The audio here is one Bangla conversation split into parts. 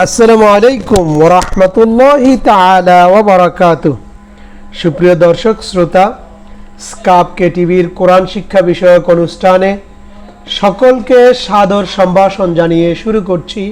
আসসালামু আলাইকুম ওরহমতুল্লাহি ওয়া সুপ্রিয় দর্শক, শ্রোতা, স্কাপ কে টিভির কোরআন শিক্ষা বিষয়ক অনুষ্ঠানে সকলকে সাদর সম্ভাষণ জানিয়ে শুরু করছি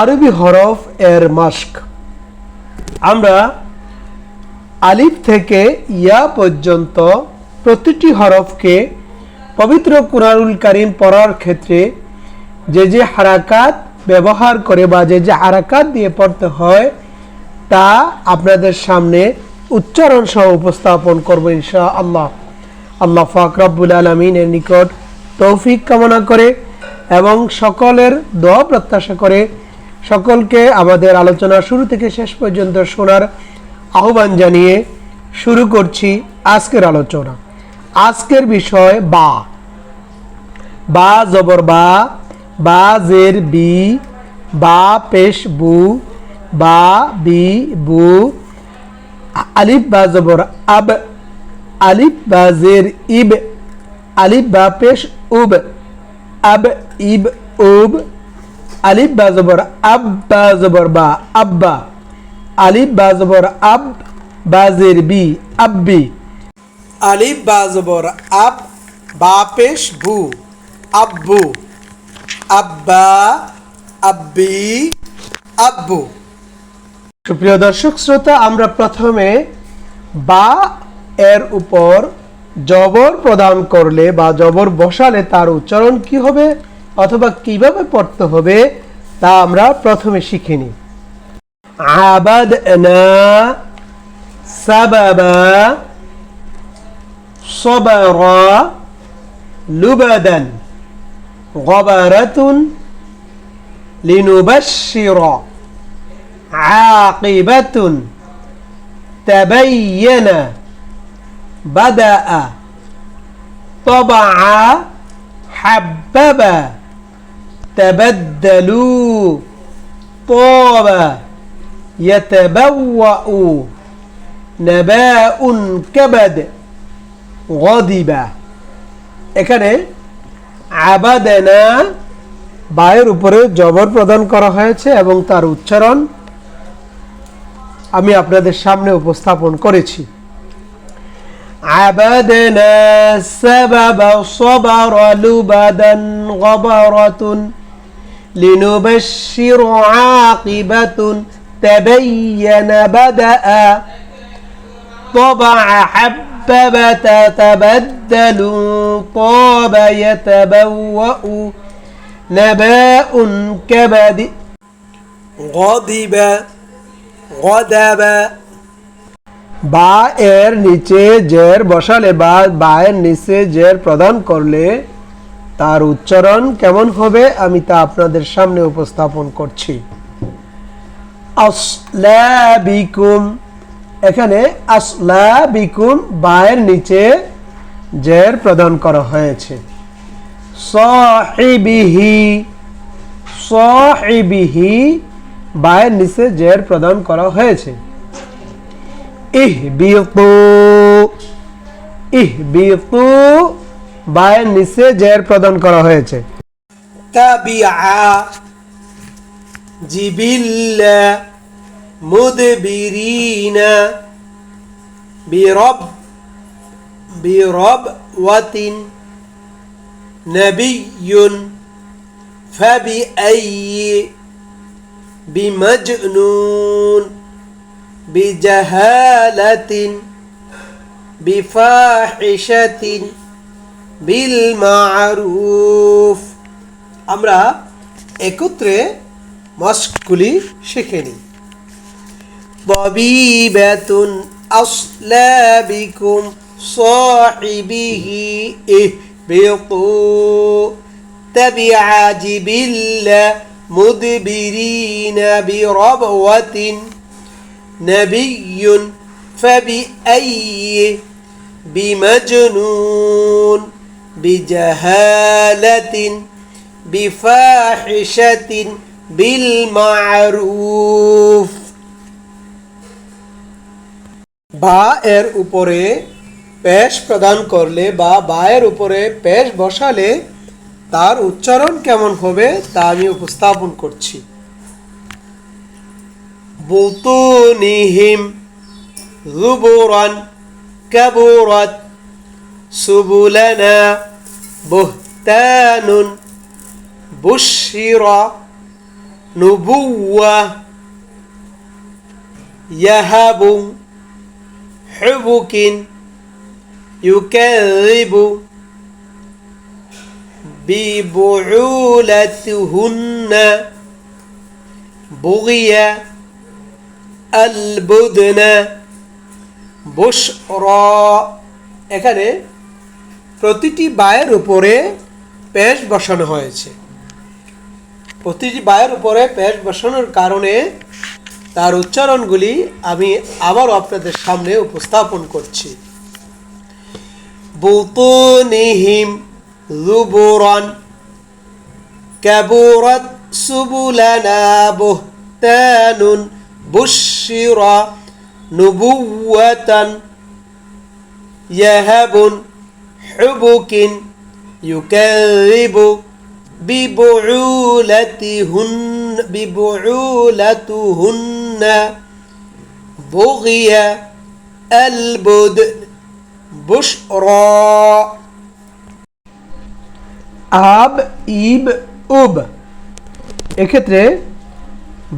আরবি হরফ এর মাস্ক আমরা আলিফ থেকে ইয়া পর্যন্ত প্রতিটি হরফকে পবিত্র কুরআনুল কারীম পড়ার ক্ষেত্রে যে যে হারাকাত ব্যবহার করে বা যে যে হারাকাত দিয়ে পড়তে হয়, তা আপনাদের সামনে উচ্চারণ সহ উপস্থাপন করব ইনশা আল্লাহ আল্লাহ ফাক রব্বুল আলমিনের নিকট তৌফিক কামনা করে এবং সকলের দোয়া প্রত্যাশা করে সকলকে আমাদের আলোচনা শুরু থেকে শেষ পর্যন্ত শোনার আহ্বান জানিয়ে শুরু করছি আজকের আলোচনা। আজকের বিষয় বা বা জবর বা বা জের বি, বা পেশ বু, বা বি বু, আলিফ বা জবর আব, আলিফ বা জের ইব, আলিফ বা পেশ উব, আব ইব উব, আলিফ বা জবর আব বা জবর বা আব্বা, আলিফ বা জবর আব বা জের বি, আব্বি। আলিফ বা জবর আব বা পেশ বু, আব্বু। আব্বা, আব্বি, আব্বু। সুপ্রিয় দর্শক, শ্রোতা, আমরা প্রথমে বা এর উপর জবর প্রদান করলে বা জবর বসালে তার উচ্চারণ কি হবে অথবা কীভাবে পড়তে হবে তা আমরা প্রথমে শিখে নিই। আবাদ সাবাবা সবারা লুবাদান। غبرة لنبشر عاقبة تبين بدأ طبع حبب تبدلوا طاب يتبوأ نباء كبد غضب এখানে আবাদেনা বায়ের উপরে জবর প্রদান করা হয়েছে এবং তার উচ্চারণ আমি আপনাদের সামনে উপস্থাপন করেছি عبدنا السبب صبر لبدا غبرة لنبشر عاقبة تبين بدأ طبع حب حبب تتبدل طاب يتبوأ نباء كبد غضب غضب বা এর নিচে জের বসালে বা বা এর নিচে জের প্রদান করলে তার উচ্চারণ কেমন হবে আমি তা আপনাদের সামনে উপস্থাপন করছি আসলাবিকুম এখানে আসলা বিকুম বায়ের নিচে জের প্রদান করা হয়েছে। সহিবিহি সহিবিহি বায়ের নিচে জের প্রদান করা হয়েছে। ইহ বিতু ইহ বিতু বায়ের নিচে জের প্রদান করা হয়েছে। তাবিআ, জিবিল্লা مدبرين برب بربوة نبي فبأي بمجنون بجهالة بفاحشة بالمعروف আমরা একত্রে মস্কগুলি শিখে নিই طبيبة أصلى بكم صاحبه اهبطوا. تبع جبل مدبرين بربوة نبي فبأي بمجنون بجهالة بفاحشة بالمعروف. বা এর উপরে পেশ প্রদান করলে বা বায়ের উপরে পেশ বসালে তার উচ্চারণ কেমন হবে তা আমি উপস্থাপন করছি بطونهم ذبرا كبرت سبلنا بهتان بشر نبوة يهب حبك يكذب ببعولتهن بغي البدن بشرى এখানে প্রতিটি বায়ের উপরে পেশ বসানো হয়েছে প্রতিটি বায়ের উপরে পেশ বসানোর কারণে তার উচ্চারণগুলি আমি আবার আপনাদের সামনে উপস্থাপন করছি বুতুনিহিম জুবুরান كبرت سبلنا بهتان بشر نبوة يهب حبك يكذب ببعولتهن ببعولتهن بغي البدء بشرى আব ইব উব এক্ষেত্রে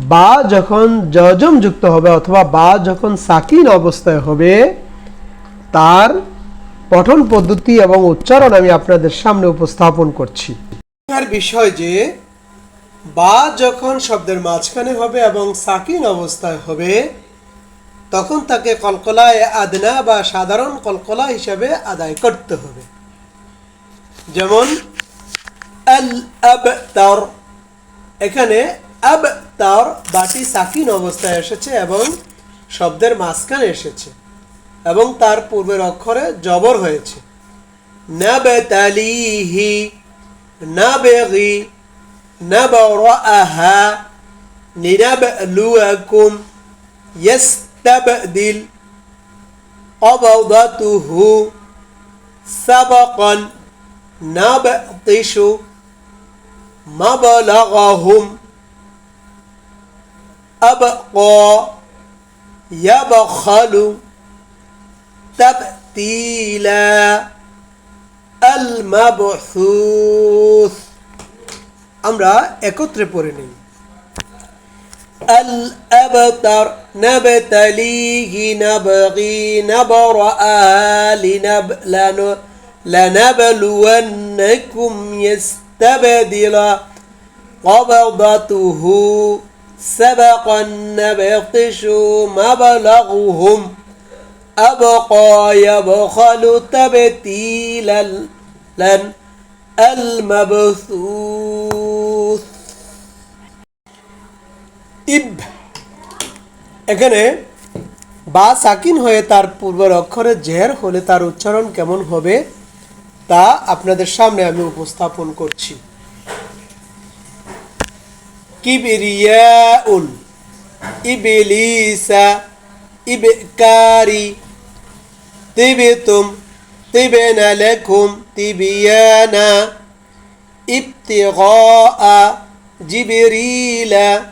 বা যখন জজম যুক্ত হবে অথবা বা যখন সাকিন অবস্থায় হবে তার পঠন পদ্ধতি এবং উচ্চারণ আমি আপনাদের সামনে উপস্থাপন করছি আর বিষয় যে বা যখন শব্দের মাঝখানে হবে এবং সাকিন অবস্থায় হবে, তখন তাকে কলকলায় আদনা বা সাধারণ কলকলা হিসাবে আদায় করতে হবে। যেমন আবতার এখানে আবতার বাটি সাকিন অবস্থায় এসেছে এবং শব্দের মাঝখানে এসেছে এবং তার পূর্বের অক্ষরে জবর হয়েছে। না বেতালিহি না নাবগি نبرأها لنبلوكم يستبدل قبضته سبقا نبطش مبلغهم أبقى يبخل تبتيلا المبحوث আমরা একত্রে পড়ে নিই الأبتر نبتليه نبغي نبرأ لنب لن لنبلونكم يستبدل قبضته سبقا نبطش مبلغهم أبقى يبخل تبتيلا لن المبثوث ইব। এখানে বা সাকিন হয়ে তার পূর্বের অক্ষরে জের হলে তার উচ্চারণ কেমন হবে তা আপনাদের সামনে আমি উপস্থাপন করছি। কিবরিয়াউন ইবলিসা ইবকারি তিবিতুম তিবেনা লেকুম তিবিয়ানা ইবতিগা জিবরিলা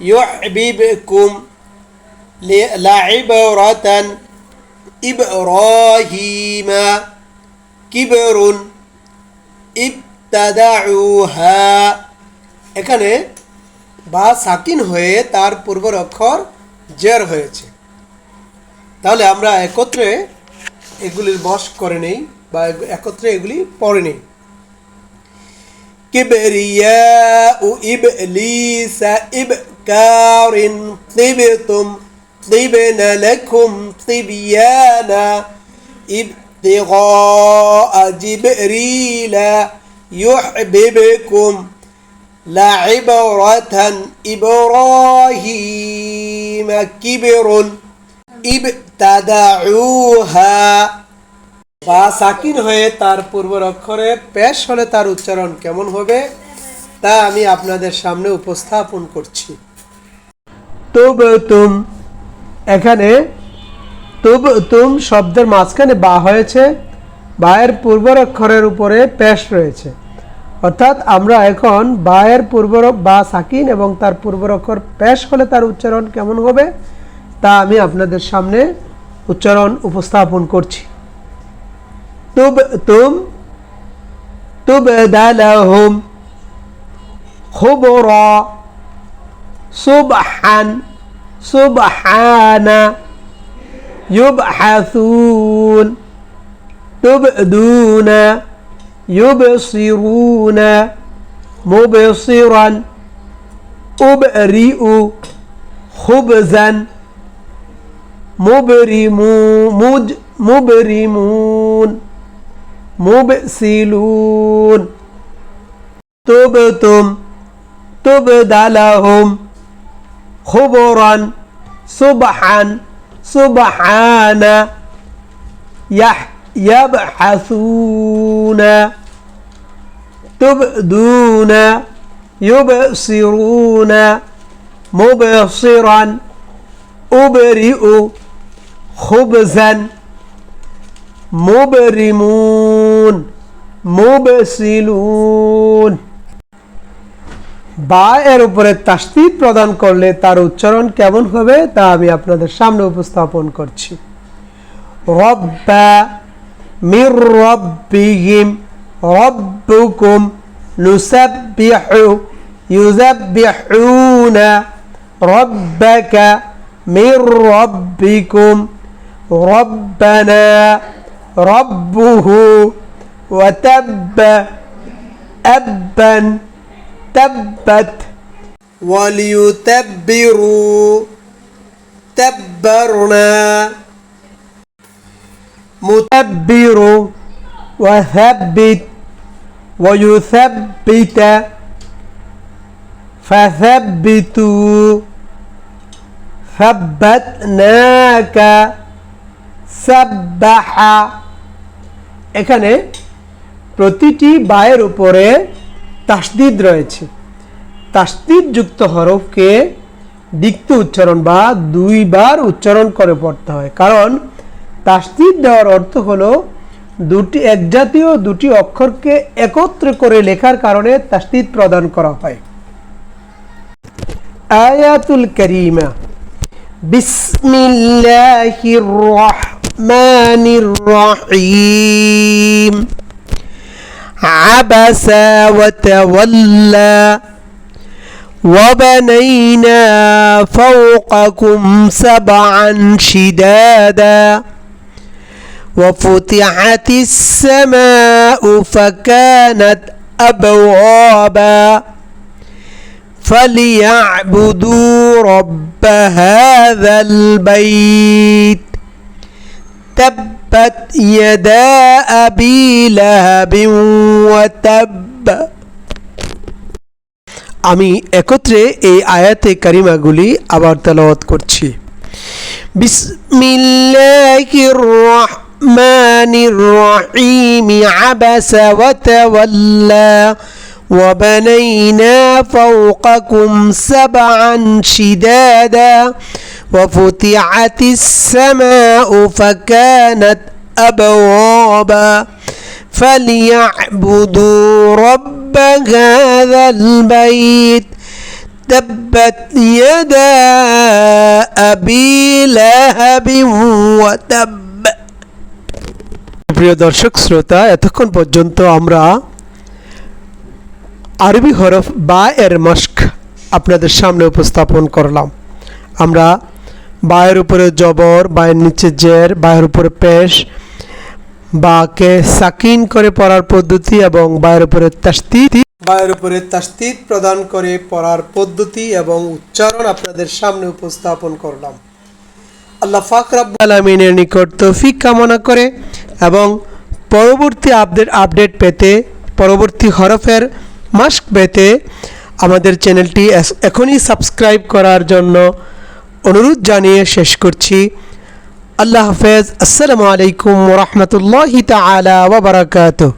يحببكم لعبرة إبراهيم كبر ابتدعوها এখানে বা সাকিন হয়ে তার পূর্বের অক্ষর জের হয়েছে তাহলে আমরা একত্রে এগুলির বস করে নেই বা একত্রে এগুলি পড়ে নেই كبرياء إبليس إبكار طبتم طبن لكم طبيانا. ابتغاء جبريل يحببكم لعبرة إبراهيم كبر. ابتدعوها বা সাকিন হয়ে তার পূর্বের অক্ষরে পেশ হলে তার উচ্চারণ কেমন হবে, তা আমি আপনাদের সামনে উপস্থাপন করছি। তুব তুম, এখানে তুব তুম শব্দের মাঝখানে বা হয়েছে, বায়ের পূর্বের অক্ষরের উপরে পেশ রয়েছে। অর্থাৎ আমরা এখন বায়ের পূর্বরক বা সাকিন এবং তার পূর্বরক্ষর পেশ হলে তার উচ্চারণ কেমন হবে, তা আমি আপনাদের সামনে উচ্চারণ উপস্থাপন করছি। تبتم تبدلهم خبرا صبحا سبحان يبحثون تبدون يبصرون مبصرا أبرئ خبزا مبرم مج مبرمون مبسلون. تبتم تبدلهم خبرا صبحا سبحان يح يبحثون. تبدون يبصرون. مبصرا أبرئ خبزا. مبرمون. মুবসিলুন। বা এর উপরে তাস্তিদ প্রদান করলে তার উচ্চারণ কেমন হবে তা আমি আপনাদের সামনে উপস্থাপন করছি। রব্বা মির রব্বিহিম, রব্বুকুম নুসাব্বিহু ইউজাব্বিহুনা রব্বাকা মির রব্বিকুম, রব্বানা রব্বুহু। وتب أبا تبت وليتبروا تبرنا متبر وثبت ويثبت فثبتوا ثبتناك سبح এখানে প্রতিটি বায়ের উপরে তাসদিদ রয়েছে। তাসদিদ যুক্ত হরফকে দিক্ত উচ্চারণ বা দুইবার উচ্চারণ করে পড়তে হয়। কারণ তাসদিদ দেওয়ার অর্থ হলো দুটি একজাতীয় দুটি অক্ষরকে একত্র করে লেখার কারণে তাসদিদ প্রদান করা হয়। আয়াতুল করিমা। বিসমিল্লাহির রহমানির রহিম। عبس وتولى وبنينا فوقكم سبعا شدادا وفتحت السماء فكانت أبوابا فليعبدوا رب هذا البيت تبت يدا ابي لهب وتب আমি একত্রে এই আয়াতে কারিমাগুলি আবার তেলাওয়াত করছি বিসমিল্লাহির রহমানির রহিম আবাসা ওয়া তাওয়াল্লা وبنينا فوقكم سبعا شدادا وفتحت السماء فكانت أبوابا فليعبدوا رب هذا البيت تبت يدا أبي لهب وتب প্রিয় দর্শক শ্রোতা এতক্ষণ পর্যন্ত আমরা আরবি হরফ বা এর মস্ক আপনাদের সামনে উপস্থাপন করলাম। আমরা বায়ের উপরে জবর, বায়ের নিচে জের, বায়ের উপরে পেশ, বাকে সাকিন করে পড়ার পদ্ধতি এবং বায়ের উপরে তাস্তিদ বায়ের উপরে তাস্তিদ প্রদান করে পড়ার পদ্ধতি এবং উচ্চারণ আপনাদের সামনে উপস্থাপন করলাম। আল্লাহ ফাক আলামিনের নিকট তৌফিক কামনা করে এবং পরবর্তী আপডেট আপডেট পেতে পরবর্তী হরফের মাস্ক পেতে আমাদের চ্যানেলটি এখনই সাবস্ক্রাইব করার জন্য অনুরোধ জানিয়ে শেষ করছি। আল্লাহ হাফেজ। আসসালামু আলাইকুম রহমতুল্লাহ তালা ওবরাকাতুহ